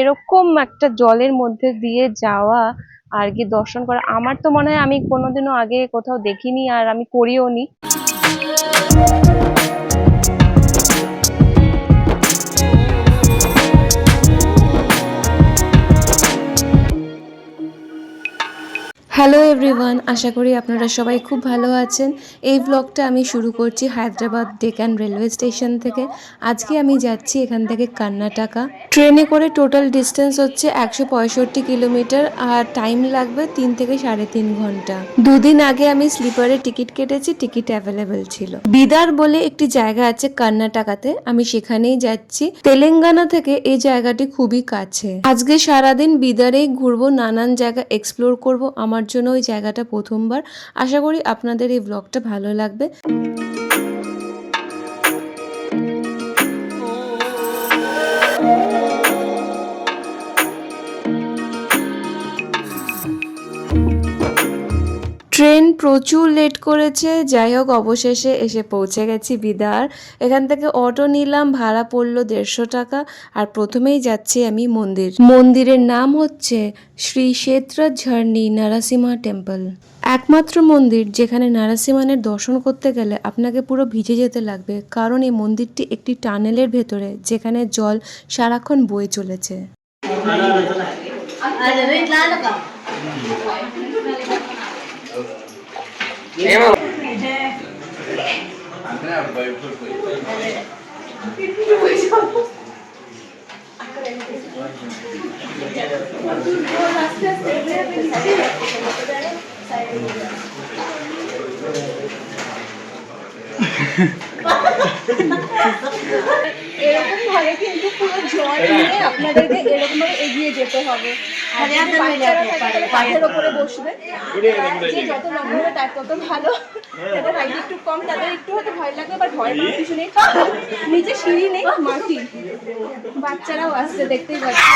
এরকম একটা জলের মধ্যে দিয়ে যাওয়া আর কি দর্শন করা, আমার তো মনে হয় আমি কোনোদিনও আগে কোথাও দেখিনি আর আমি করিও নি হ্যালো এভরিওয়ান আশা করি আপনারা সবাই খুব ভালো আছেন। এই ব্লগটা আমি শুরু করছি হায়দ্রাবাদ ডেকান রেলওয়ে স্টেশন থেকে। আজকে আমি যাচ্ছি এখান থেকে কর্ণাটকা। ট্রেনে করে টোটাল ডিস্টেন্স হচ্ছে একশো পঁয়ষট্টি কিলোমিটার আর টাইম লাগবে তিন থেকে সাড়ে তিন ঘণ্টা। দুদিন আগে আমি স্লিপারে টিকিট কেটেছি, টিকিট অ্যাভেলেবেল ছিল। বিদার বলে একটি জায়গা আছে কর্ণাটকাতে, আমি সেখানেই যাচ্ছি। তেলেঙ্গানা থেকে এই জায়গাটি খুবই কাছে। আজকে সারাদিন বিদারেই ঘুরবো, নানান জায়গা এক্সপ্লোর করব, আমার জন্য ওই জায়গাটা প্রথমবার। আশা করি আপনাদের এই ব্লগটা ভালো লাগবে। প্রচুর লেট করেছে। যাই হোক, অবশেষে এসে পৌঁছে গেছি বিদার। এখান থেকে অটো নিলাম, ভাড়া পড়ল দেড়শো টাকা আর প্রথমেই যাচ্ছি আমি মন্দির। মন্দিরের নাম হচ্ছে শ্রী ক্ষেত্র ঝর্ণি নারাসিমা টেম্পল একমাত্র মন্দির যেখানে নারাসিমানের দর্শন করতে গেলে আপনাকে পুরো ভিজে যেতে লাগবে, কারণ এই মন্দিরটি একটি টানেলের ভেতরে, যেখানে জল সারাক্ষণ বয়ে চলেছে। Yeah. এরকম ভাবে কিন্তু পুরো জল নিয়ে আপনাদেরকে এরকম ভাবে এগিয়ে যেতে হবে। আর ওপরে বসবে। যে যত লম্বা হবে তার তত ভালো। যাদের হাইট একটু কম তাদের একটু হয়তো ভয় লাগবে বাট ভয় পাওয়ার কিছু নেই। নিচে সিঁড়ি নেই মাটি। বাচ্চারাও আসছে দেখতেই পাচ্ছি।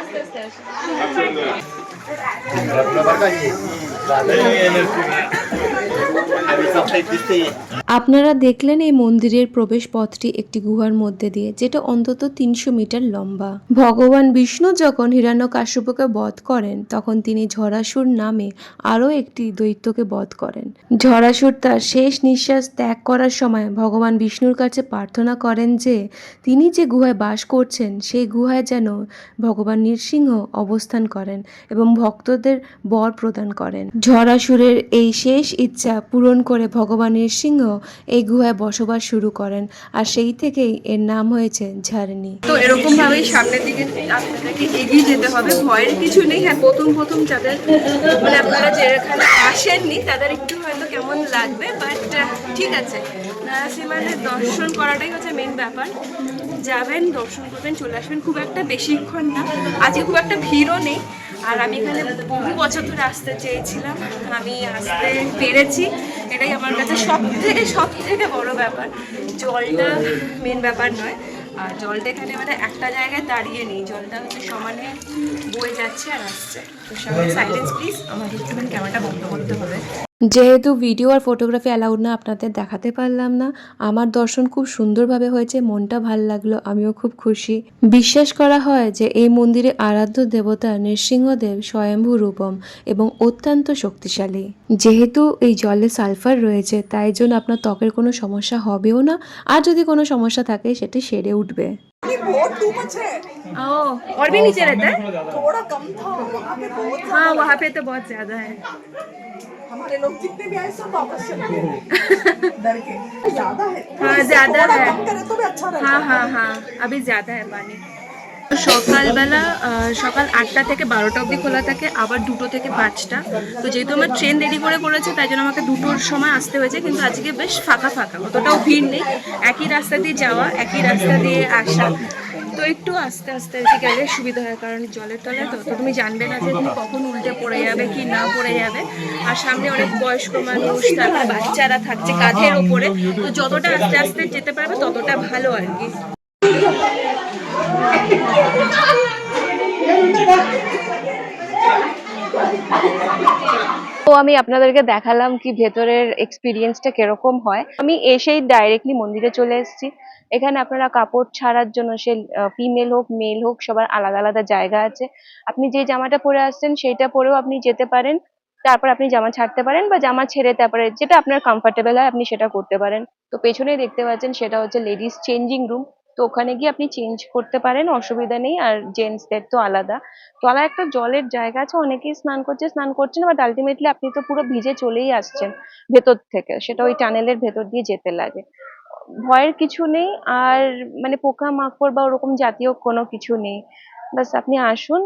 আস্তে আস্তে আসছে আপনারা দেখলেন এই মন্দিরের প্রবেশ পথটি একটি গুহার মধ্যে দিয়ে, যেটা অন্তত তিনশো মিটার লম্বা। ভগবান বিষ্ণু যখন হিরান্য হিরণ্যকাশ্যপকে বধ করেন, তখন তিনি ঝরাসুর নামে আরও একটি দৈত্যকে বধ করেন। ঝরাসুর তার শেষ নিঃশ্বাস ত্যাগ করার সময় ভগবান বিষ্ণুর কাছে প্রার্থনা করেন যে, তিনি যে গুহায় বাস করছেন, সেই গুহায় যেন ভগবান নৃসিংহ অবস্থান করেন এবং ভক্তদের বর প্রদান করেন। ঝরাসুরের এই শেষ ইচ্ছা পূরণ করে ভগবান নৃসিংহ এই গুহায় বসবাস শুরু করেন, আর সেই থেকেই এর নাম হয়েছে ঝারনি। তো এরকম ভাবেই সামনের দিকে আপনাদেরকে এগিয়ে যেতে হবে। ভয়ের কিছু নেই হ্যাঁ প্রথম প্রথম যাদের মানে আপনারা যেখানে আসেননি, তাদের একটু হয়তো কেমন লাগবে বাট ঠিক আছে। নারাসিমানের দর্শন করাটাই হচ্ছে মেন ব্যাপার। যাবেন, দর্শন করবেন, চলে আসবেন। খুব একটা বেশিক্ষণ না। আজকে খুব একটা ভিড়ও নেই। আর আমি এখানে বহু বছর ধরে আসতে চেয়েছিলাম। আমি আসতে পেরেছি। এটাই আমার কাছে সব থেকে সব থেকে বড় ব্যাপার। জলটা মেন ব্যাপার নয়। আর জলটা এখানে মানে একটা জায়গায় দাঁড়িয়ে নেই। জলটা হচ্ছে সমানে বয়ে যাচ্ছে আর আসছে। তো সবাই সাইলেন্স প্লিজ আমার একটুখানি ক্যামেরাটা বন্ধ করতে হবে। যেহেতু ভিডিও আর ফটোগ্রাফি অ্যালাউড না আপনাদের দেখাতে পারলাম না আমার দর্শন খুব সুন্দরভাবে হয়েছে মনটা ভাল লাগলো আমিও খুব খুশি বিশ্বাস করা হয় যে এই মন্দিরে আরাধ্য দেবতা নৃসিংহদেব স্বয়ম্ভু রূপম এবং অত্যন্ত শক্তিশালী যেহেতু এই জলে সালফার রয়েছে তাই জন্য আপনার ত্বকের কোনো সমস্যা হবেও না আর যদি কোনো সমস্যা থাকে সেটি সেরে উঠবে बहुत टू मच है ओ और भी नीचे रहता है थोड़ा कम था वहाँ पे बहुत था हाँ वहाँ पे तो बहुत ज्यादा है हमारे लोग जितने भी आए सब वापस चले गए डर के ज्यादा है हाँ, इससे ज्यादा थोड़ा है। कम करे तो भी अच्छा रहता হ্যাঁ হ্যাঁ হ্যাঁ अभी ज्यादा है पानी সকালবেলা আহ, সকাল আটটা থেকে বারোটা অবধি খোলা থাকে আবার দুটো থেকে পাঁচটা তো যেহেতু আমার ট্রেন দেরি করে করেছে তাই জন্য আমাকে দুটোর সময় আসতে হয়েছে কিন্তু আজকে বেশ ফাঁকা ফাঁকা অতটাও ভিড় নেই একই রাস্তা দিয়ে যাওয়া একই রাস্তা দিয়ে আসা তো একটু আস্তে আস্তে গেলে সুবিধা হয়, কারণ জলের তলায় তো তো তুমি জানবে না যে তুমি কখন উল্টে পড়ে যাবে কি না পড়ে যাবে। আর সামনে অনেক বয়স্ক মানুষ তারপর বাচ্চারা থাকছে কাঁধের ওপরে। তো যতটা আস্তে আস্তে যেতে পারবে ততটা ভালো আর কি। আমি আপনাদেরকে দেখালাম কি ভেতরের এক্সপিরিয়েন্সটা কীরকম হয়। আমি এসেই ডাইরেক্টলি মন্দিরে চলে এসেছি। এখানে আপনারা কাপড় ছাড়ার জন্য সে ফিমেল হোক মেল হোক, সবার আলাদা আলাদা জায়গা আছে। আপনি যে জামাটা পরে আসছেন, সেইটা পরেও আপনি যেতে পারেন। তারপর আপনি জামা ছাড়তে পারেন বা জামা ছেড়ে তারপরে যেটা আপনার কমফর্টেবল হয়, আপনি সেটা করতে পারেন। তো পেছনে দেখতে পাচ্ছেন, সেটা হচ্ছে লেডিস চেঞ্জিং রুম তো ওখানে গিয়ে আপনি চেঞ্জ করতে পারেন, অসুবিধা নেই। আর জেন্টসদের তো আলাদা। তলায় একটা জলের জায়গা আছে, অনেকেই স্নান করছে স্নান করছে না বাট আলটিমেটলি আপনি তো পুরো ভিজে চলেই আসছেন ভেতর থেকে। সেটা ওই টানেলের ভেতর দিয়ে যেতে লাগে। ভয়ের কিছু নেই, আর মানে পোকা মাকড় বা ওরকম জাতীয় কোনো কিছু নেই। বাস আপনি আসুন,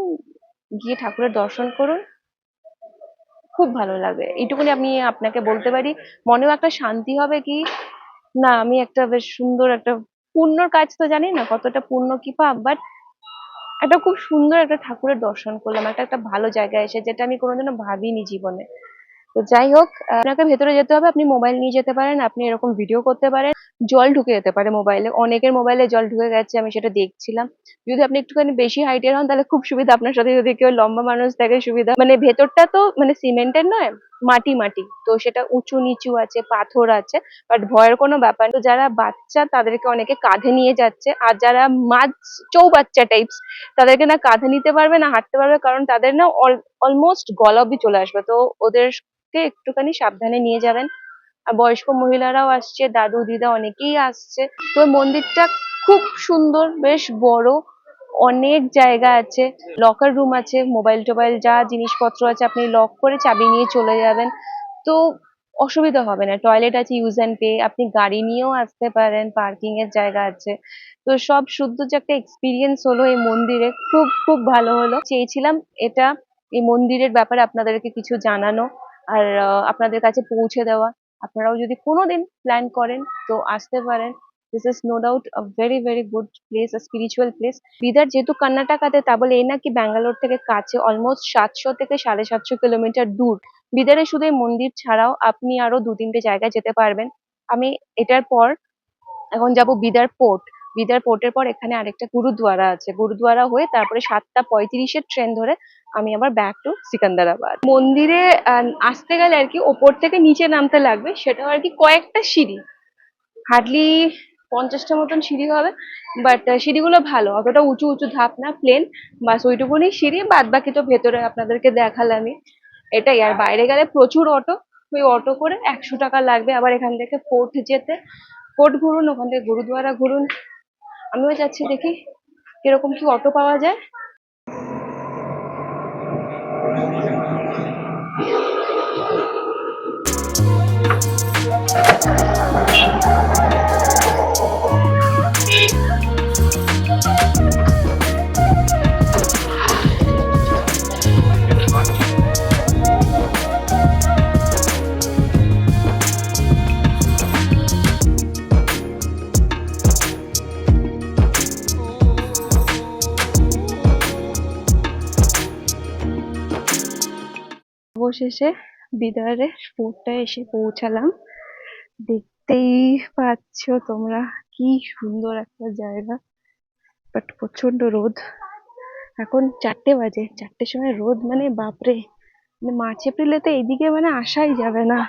গিয়ে ঠাকুরের দর্শন করুন। খুব ভালো লাগে। এইটুকুনি আমি আপনাকে বলতে পারি। মনেও একটা শান্তি হবে কি, না, আমি একটা বেশ সুন্দর একটা পুণ্যর কাজ তো জানি না কতটা পূর্ণ কি পাপ বাট একটা খুব সুন্দর একটা ঠাকুরের দর্শন করলাম, একটা একটা ভালো জায়গায় এসে, যেটা আমি কোনোদিনও ভাবিনি জীবনে। তো যাই হোক আপনাকে ভেতরে যেতে হবে, আপনি মোবাইল নিয়ে যেতে পারেন, আপনি এরকম ভিডিও করতে পারেন। জল ঢুকে যেতে পারে মোবাইলে অনেকের মোবাইলে জল ঢুকে গেছে, আমি সেটা দেখছিলাম। যদি আপনি একটুখানি বেশি হাইটের হন, তাহলে খুব সুবিধা। আপনার সাথে যদি কেউ লম্বা মানুষ থাকে সুবিধা। মানে ভেতরটা তো মানে সিমেন্টের নয়, মাটি মাটি। তো সেটা উঁচু নিচু আছে, পাথর আছে বাট ভয়ের কোনো ব্যাপার তো যারা বাচ্চা, তাদেরকে অনেকে কাঁধে নিয়ে যাচ্ছে। আর যারা মাঝ চৌবাচ্চা টাইপস তাদেরকে না কাঁধে নিতে পারবে, না হাঁটতে পারবে, কারণ তাদের না অলমোস্ট গলা অব্দি চলে আসবে। তো ওদেরকে একটুখানি সাবধানে নিয়ে যাবেন। আর বয়স্ক মহিলারাও আসছে, দাদু, দিদা অনেকেই আসছে। তো মন্দিরটা খুব সুন্দর, বেশ বড়, অনেক জায়গা আছে। লকার রুম আছে মোবাইল টোবাইল যা জিনিসপত্র আছে আপনি লক করে চাবি নিয়ে চলে যাবেন। তো অসুবিধা হবে না টয়লেট আছে ইউজ অ্যান্ড পে আপনি গাড়ি নিয়েও আসতে পারেন পার্কিং এর জায়গা আছে। তো সব শুদ্ধ যে একটা এক্সপিরিয়েন্স হলো এই মন্দিরে, খুব খুব ভালো হলো। চেয়েছিলাম এটা, এই মন্দিরের ব্যাপারে আপনাদেরকে কিছু জানানো আর আপনাদের কাছে পৌঁছে দেওয়া। আপনারাও যদি কোনোদিন প্ল্যান করেন, তো আসতে পারেন। This is no doubt a very very good place a spiritual place Bidar যেহেতু কর্ণাটকাতে তা বলে এই নাকি ব্যাঙ্গালোর থেকে কাছে অলমোস্ট সাতশো থেকে সাড়ে সাতশো কিলোমিটার দূর। বিদারে শুধু এই মন্দির ছাড়াও আপনি আরও দু তিনটে জায়গায় যেতে পারবেন। আমি এটার পর এখন যাব বিদার পোর্ট বিদার পোর্টের পর এখানে আরেকটা গুরুদ্বারা আছে। গুরুদ্বারা হয়ে তারপরে সাতটা পঁয়ত্রিশের ট্রেন ধরে আমি আবার ব্যাক টু সিকান্দারাবাদ। মন্দিরে আসতে গেলে আর কি ওপর থেকে নিচে নামতে লাগবে, সেটাও আর কি কয়েকটা সিঁড়ি। হার্ডলি পঞ্চাশটা মতন সিঁড়ি হবে বাট সিঁড়িগুলো ভালো, অতটা উঁচু উঁচু ধাপ না প্লেন বাস ওইটুকুনি সিঁড়ি বাদ বাকি তো ভেতরে আপনাদেরকে দেখালামই এটাই, আর বাইরে গেলে প্রচুর অটো, ওই অটো করে একশো টাকা লাগবে আবার এখান থেকে ফোর্ট যেতে। ফোর্ট ঘুরুন, ওখান থেকে গুরুদুয়ারা ঘুরুন। আমিও যাচ্ছি দেখি কীরকম কি অটো পাওয়া যায়। অবশেষে বিদারের ফোর্টটা এসে পৌঁছালাম। দেখতেই পাচ্ছ তোমরা কি সুন্দর একটা জায়গা। বাট প্রচণ্ড রোদ। এখন চারটে বাজে, চারটের সময় রোদ মানে বাপরে। মানে মার্চ, এপ্রিলে তো এইদিকে মানে আসাই যাবে না।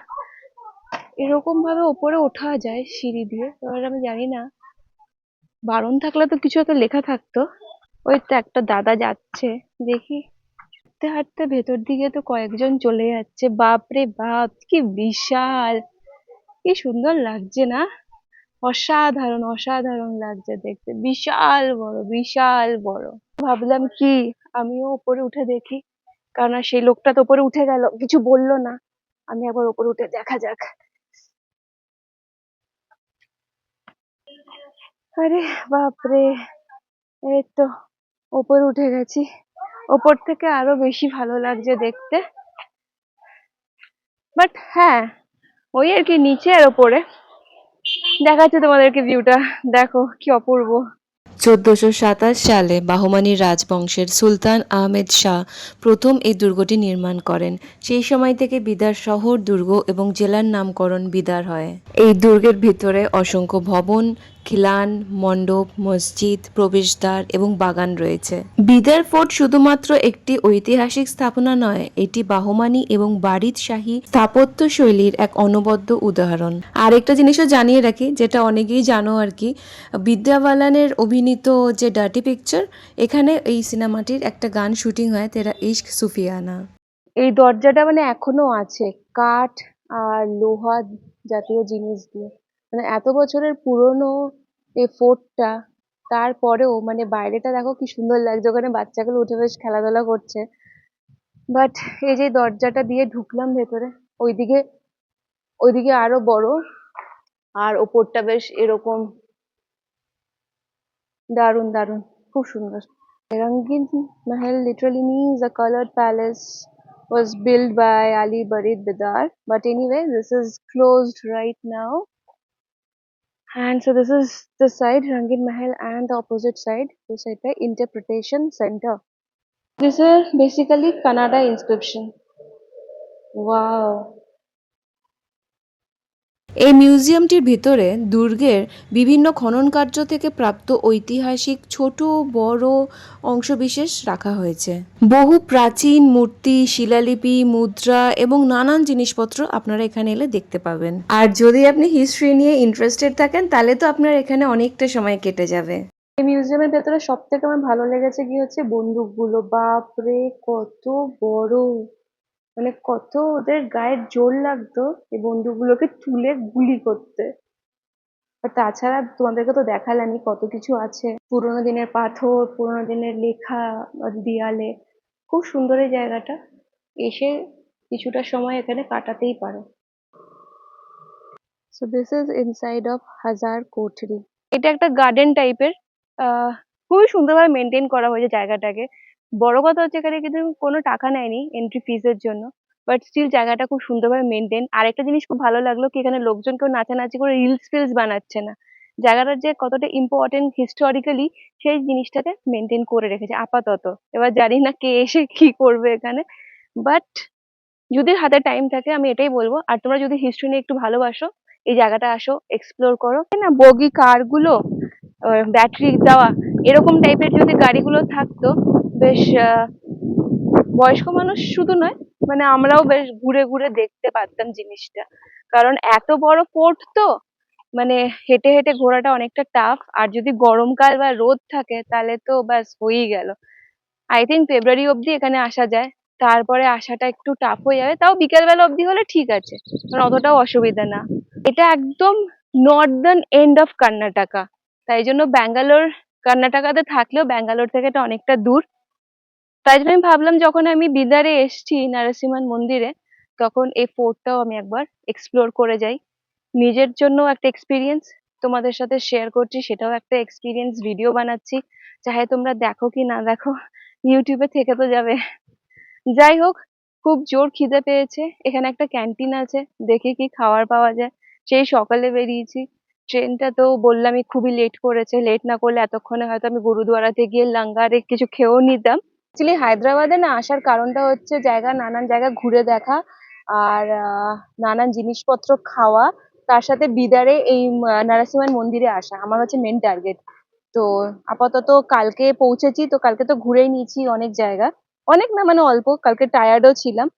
এরকম ভাবে ওপরে ওঠা যায় সিঁড়ি দিয়ে। এবার আমি জানি না, বারণ থাকলে তো কিছু একটা লেখা থাকতো। ওই তো একটা দাদা যাচ্ছে, দেখি হাঁটতে হাঁটতে ভেতর দিকে তো কয়েকজন চলে যাচ্ছে। বাপরে বাপ, কি বিশাল! কি সুন্দর লাগছে না? অসাধারণ অসাধারণ লাগছে দেখতে। বিশাল বড় বিশাল বড়। ভাবলাম কি, আমিও উপরে উঠে দেখি। কারণ সেই লোকটা তো উপরে উঠে গেল, কিছু বলল না। আমি একবার উপরে উঠে দেখা যাক। আরে বাপরে, এই তো উপরে উঠে গেছি। ওপর থেকে আরও বেশি ভালো লাগছে দেখতে। বাট হ্যাঁ ওই আর কি নিচে আর ওপরে। দেখাচ্ছে তোমাদেরকে ভিউটা দেখো কি অপূর্ব। চোদ্দশো সাতাশ সালে বাহমানির রাজবংশের সুলতান আহমেদ শাহ প্রথম এই দুর্গটি নির্মাণ করেন। সেই সময় থেকে বিদার শহর, দুর্গ এবং জেলার নামকরণ বিদার হয়। এই দুর্গের ভিতরে অসংখ্য ভবন খিলান, মণ্ডপ, মসজিদ, প্রবেশদ্বার এবং বাগান রয়েছে। বিদার ফোর্ট শুধুমাত্র একটি ঐতিহাসিক স্থাপনা নয়, এটি বাহমানি এবং বারিদ শাহী স্থাপত্য শৈলীর এক অনবদ্য উদাহরণ। আর একটা জিনিসও জানিয়ে রাখি, যেটা অনেকেই জানো আর কি, বিদ্যাবালানের অভিনীত যে ডার্টি পিকচার, এখানে এই সিনেমাটির একটা গান শুটিং হয়, তেরা ইশক সুফিয়ানা। এই দরজাটা মানে এখনও আছে, কাঠ আর লোহা জাতীয় জিনিস দিয়ে। মানে এত বছরের পুরনো এই ফোর্টটা তারপরেও মানে বাইরেটা দেখো কি সুন্দর লাগছে। ওখানে বাচ্চাগুলো উঠে বেশ খেলাধুলা করছে। বাট এই যে দরজাটা দিয়ে ঢুকলাম ভেতরে, ওইদিকে ওইদিকে আরও বড়, আর ওপরটা বেশ এরকম দারুণ দারুণ খুব সুন্দর। Rangin Mahal literally means a colour palace was build by Ali Barid bidar but anyway this is closed right now And so this is the side, Rangin Mahal, and the opposite side, this side by Interpretation Center. This is basically Kannada inscription. Wow. এই মিউজিয়ামটির ভিতরে দুর্গের বিভিন্ন খনন কার্য থেকে প্রাপ্ত ঐতিহাসিক ছোট বড় অংশবিশেষ রাখা হয়েছে। বহু প্রাচীন মূর্তি, শিলালিপি, মুদ্রা এবং নানান জিনিসপত্র আপনারা এখানে এলে দেখতে পাবেন। আর যদি আপনি হিস্ট্রি নিয়ে ইন্টারেস্টেড থাকেন, তাহলে তো আপনার এখানে অনেকটা সময় কেটে যাবে। এই মিউজিয়ামের ভেতরে সব থেকে আমার ভালো লেগেছে কি হচ্ছে বন্দুকগুলো। বাপরে, কত বড়! মানে কত ওদের গায়ের জোর লাগতো এই বন্দুকগুলোকে তুলে গুলি করতে। আর তাছাড়া তোমাদেরকে তো দেখালামই কত কিছু আছে। পুরোনো দিনের পাথর, পুরোনো দিনের লেখা দেয়ালে। খুব সুন্দর এই জায়গাটা। এসে কিছুটা সময় এখানে কাটাতেই পারো। So this is inside of Hazar Kothri এটা একটা গার্ডেন টাইপের খুবই সুন্দরভাবে মেনটেন করা হয়েছে জায়গাটাকে। বড় কথা হচ্ছে এখানে কিন্তু কোনো টাকা নেয়নি এন্ট্রি ফিজের জন্য বাট স্টিল জায়গাটা খুব সুন্দরভাবে মেনটেন আর একটা জিনিস খুব ভালো লাগল কি এখানে লোকজন কেউ নাচানাচি করে রিলস ফিলস বানাচ্ছে না। জায়গাটার যে কতটা ইম্পর্টেন্ট হিস্টোরিক্যালি সেই জিনিসটাকে মেনটেন করে রেখেছে আপাতত। এবার জানি না কে এসে কি করবে এখানে বাট যদি হাতে টাইম থাকে আমি এটাই বলব। আর তোমরা যদি হিস্ট্রি নিয়ে একটু ভালোবাসো, এই জায়গাটা আসো এক্সপ্লোর করো। না বগি কারগুলো ব্যাটারি দেওয়া, এরকম টাইপের যদি গাড়িগুলো থাকতো বেশ বয়স্ক মানুষ শুধু নয় মানে আমরাও বেশ ঘুরে ঘুরে দেখতে পারতাম জিনিসটা। কারণ এত বড় ফোর্ট তো মানে হেঁটে হেঁটে ঘোরাটা অনেকটা টাফ আর যদি গরমকাল বা রোদ থাকে তাহলে তো ব্যাস হয়েই গেল। আই থিঙ্ক ফেব্রুয়ারি অবধি এখানে আসা যায়, তারপরে আসাটা একটু টাফ হয়ে যাবে, তাও বিকেলবেলা অবধি হলে ঠিক আছে, কারণ অতটাও অসুবিধা না। এটা একদম নর্দার্ন এন্ড অফ কর্ণাটকা তাই জন্য ব্যাঙ্গালোর কর্ণাটকাতে থাকলেও ব্যাঙ্গালোর থেকে এটা অনেকটা দূর। তাই জন্য আমি ভাবলাম যখন আমি বিদারে এসছি নরসিংহন মন্দিরে, তখন এই ফোর্টটাও আমি একবার এক্সপ্লোর করে যাই। নিজের জন্য একটা এক্সপিরিয়েন্স তোমাদের সাথে শেয়ার করছি, সেটাও একটা এক্সপিরিয়েন্স ভিডিও বানাচ্ছি। চাহে তোমরা দেখো কি না দেখো ইউটিউবে থেকে তো যাবে। যাই হোক, খুব জোর খিদে পেয়েছে, এখানে একটা ক্যান্টিন আছে, দেখি কি খাওয়ার পাওয়া যায়। সেই সকালে বেরিয়েছি, ট্রেনটা তো বললামই খুবই লেট করেছে লেট না করলে এতক্ষণে হয়তো আমি গুরুদুয়ারাতে গিয়ে লাঙ্গারে কিছু খেয়েও নিতাম। অ্যাকচুয়ালি হায়দ্রাবাদে না আসার কারণটা হচ্ছে জায়গা নানান জায়গা ঘুরে দেখা আর নানান জিনিসপত্র খাওয়া। তার সাথে বিদারে এই আহ, নরসিংহন মন্দিরে আসা। আমার হচ্ছে মেন টার্গেট তো আপাতত কালকে পৌঁছেছি তো কালকে তো ঘুরেই নিয়েছি অনেক জায়গা। অনেক না মানে অল্প। কালকে টায়ার্ডও ছিলাম।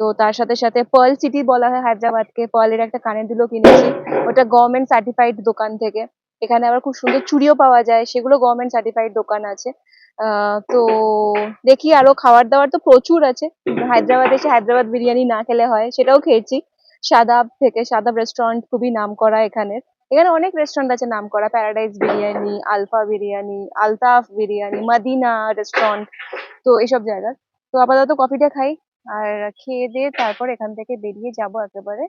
তো তার সাথে সাথে পার্ল সিটি বলা হয় হায়দ্রাবাদকে। পার্লের একটা কানের দুলও কিনেছি। ওটা গভর্নমেন্ট সার্টিফাইড দোকান থেকে। এখানে আবার খুব সুন্দর চুড়িও পাওয়া যায়। সেগুলো গভর্নমেন্ট সার্টিফাইড দোকান আছে। তো দেখি আরও খাবার দাবার তো প্রচুর আছে। হায়দ্রাবাদ এসে হায়দ্রাবাদ বিরিয়ানি না খেলে হয়, সেটাও খেয়েছি। সাদাব থেকে সাদাব রেস্টুরেন্ট খুবই নাম করা এখানের এখানে অনেক রেস্টুরেন্ট আছে নাম করা paradise biryani alpha biryani Altaf biryani Madina restaurant তো এসব জায়গার। তো আপাতত কফিটা খাই, আর খেয়ে দিয়ে তারপর এখান থেকে বেরিয়ে যাব একেবারে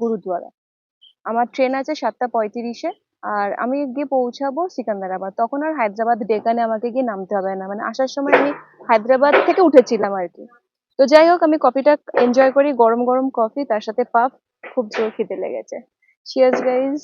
গুরুদুয়ারা। আমার ট্রেন আছে সাতটা পঁয়ত্রিশে। আর আমি গিয়ে পৌঁছাবো সিকান্দারাবাদ। তখন আর হায়দ্রাবাদ ডেকানে আমাকে গিয়ে নামতে হবে না। মানে আসার সময় আমি হায়দ্রাবাদ থেকে উঠেছিলাম আর কি। তো যাই হোক, আমি কফিটা এনজয় করি, গরম গরম কফি, তার সাথে পাফ, খুব জোর খিদে লেগেছে। চিয়ার্স গাইজ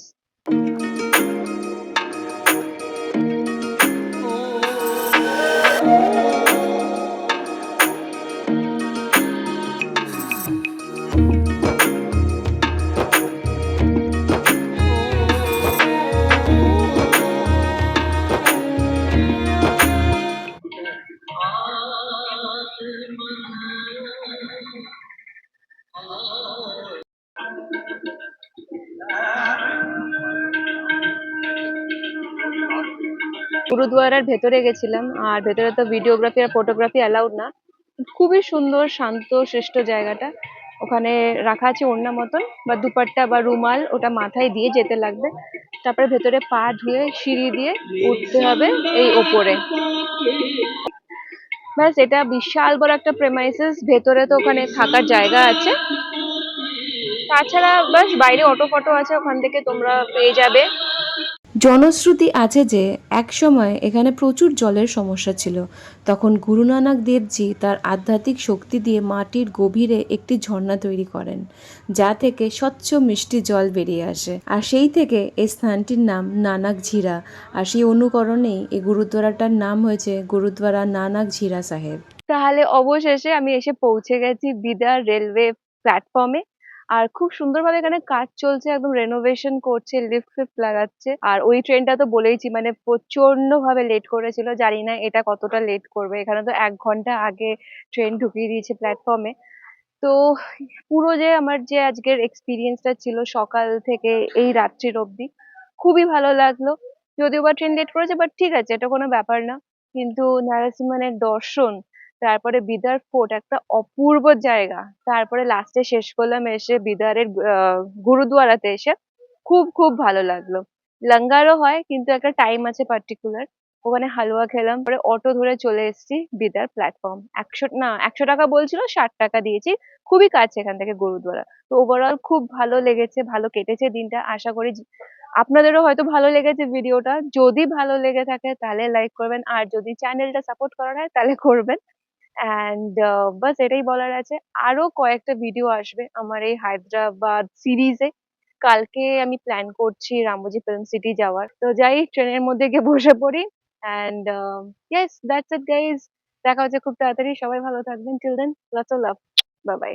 গুরুদুয়ারার ভেতরে গেছিলাম, আর ভেতরে তো ভিডিওগ্রাফি আর ফটোগ্রাফি অ্যালাউড না। খুবই সুন্দর, শান্ত শ্রেষ্ঠ জায়গাটা। ওখানে রাখা আছে ওড়না মতন, বা দুপাট্টা বা রুমাল, ওটা মাথায় দিয়ে যেতে লাগবে। তারপরে ভেতরে পা ধুয়ে, সিঁড়ি দিয়ে উঠতে হবে এই ওপরে। ব্যাস, এটা বিশাল বড় একটা প্রেমাইসেস ভেতরে তো ওখানে থাকার জায়গা আছে। তাছাড়া বাস বাইরে অটো ফটো আছে, ওখান থেকে তোমরা পেয়ে যাবে। জনশ্রুতি আছে যে, এক সময় এখানে প্রচুর জলের সমস্যা ছিল। তখন গুরু নানক দেবজি তার আধ্যাত্মিক শক্তি দিয়ে মাটির গভীরে একটি ঝর্ণা তৈরি করেন, যা থেকে স্বচ্ছ মিষ্টি জল বেরিয়ে আসে। আর সেই থেকে এই স্থানটির নাম নানাক ঝিরা আর সেই অনুকরণেই এই গুরুদ্বারাটার নাম হয়েছে গুরুদ্বারা নানাক ঝিরা সাহেব। তাহলে অবশেষে আমি এসে পৌঁছে গেছি বিদার রেলওয়ে প্ল্যাটফর্মে। আর খুব সুন্দরভাবে এখানে কাজ চলছে, একদম রেনোভেশন করছে লিফট ফিফট লাগাচ্ছে। আর ওই ট্রেনটা তো বলেইছি মানে প্রচণ্ড ভাবে লেট করেছিল, জানি না এটা কতটা লেট করবে। এখানে তো এক ঘণ্টা আগে ট্রেন ঢুকিয়ে দিয়েছে প্ল্যাটফর্মে তো পুরো যে আমার যে আজকের এক্সপিরিয়েন্সটা ছিল সকাল থেকে এই রাত্রির অবধি, খুবই ভালো লাগল। যদিও বা ট্রেন লেট করেছে বাট ঠিক আছে, এটা কোনো ব্যাপার না। কিন্তু নারাসিমানের দর্শন তারপরে বিদার ফোর্ট একটা অপূর্ব জায়গা। তারপরে লাস্টে শেষ করলাম এসে বিদারের গুরুদুয়ারাতে এসে খুব খুব ভালো লাগল। লঙ্গারও হয়, কিন্তু একটা টাইম আছে পার্টিকুলার ওখানে হালুয়া খেলাম পরে অটো ধরে চলে এসেছি বিদার প্ল্যাটফর্ম একশো, না, একশো টাকা বলছিল, ষাট টাকা দিয়েছি, খুবই কাছে এখান থেকে গুরুদুয়ারা। তো ওভারঅল খুব ভালো লেগেছে, ভালো কেটেছে দিনটা। আশা করি আপনাদেরও হয়তো ভালো লেগেছে ভিডিওটা যদি ভালো লেগে থাকে, তাহলে লাইক করবেন। আর যদি চ্যানেলটা সাপোর্ট করার হয়, তাহলে করবেন। অ্যান্ড বাস এটাই বলার আছে। আরও কয়েকটা ভিডিও আসবে আমার এই হায়দ্রাবাদ সিরিজে কালকে আমি প্ল্যান করছি রামোজি ফিল্ম সিটি যাওয়ার। তো যাই, ট্রেনের মধ্যে গিয়ে বসে পড়ি। And yes that's it guys দেখা হচ্ছে খুব তাড়াতাড়ি। সবাই ভালো থাকবেন। Till then lots of love bye bye